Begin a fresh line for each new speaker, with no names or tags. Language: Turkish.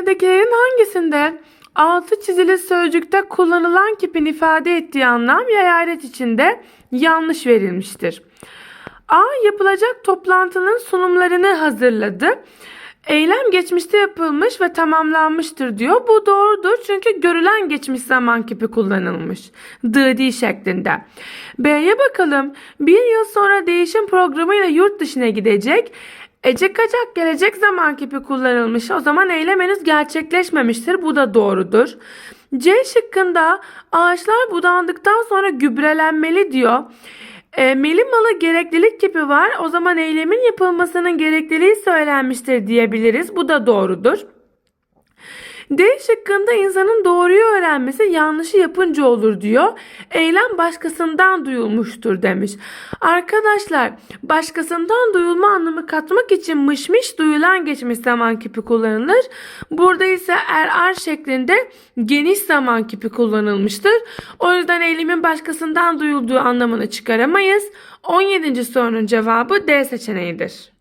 Aşağıdakilerin hangisinde altı çizili sözcükte kullanılan kipin ifade ettiği anlam ya işaret içinde yanlış verilmiştir? A. Yapılacak toplantının sunumlarını hazırladı. Eylem geçmişte yapılmış ve tamamlanmıştır diyor. Bu doğrudur çünkü görülen geçmiş zaman kipi kullanılmış. Dı şeklinde. B'ye bakalım. Bir yıl sonra değişim programıyla yurt dışına gidecek. Ece kaçak gelecek zaman kipi kullanılmış. O zaman eylem henüz gerçekleşmemiştir. Bu da doğrudur. C şıkkında ağaçlar budandıktan sonra gübrelenmeli diyor. E, meli malı gereklilik kipi var. O zaman eylemin yapılmasının gerekliliği söylenmiştir diyebiliriz. Bu da doğrudur. D şıkkında insanın doğruyu öğrenmesi yanlışı yapınca olur diyor. Eylem başkasından duyulmuştur demiş. Arkadaşlar başkasından duyulma anlamı katmak için mışmış duyulan geçmiş zaman kipi kullanılır. Burada ise er ar şeklinde geniş zaman kipi kullanılmıştır. O yüzden eylemin başkasından duyulduğu anlamını çıkaramayız. 17. sorunun cevabı D seçeneğidir.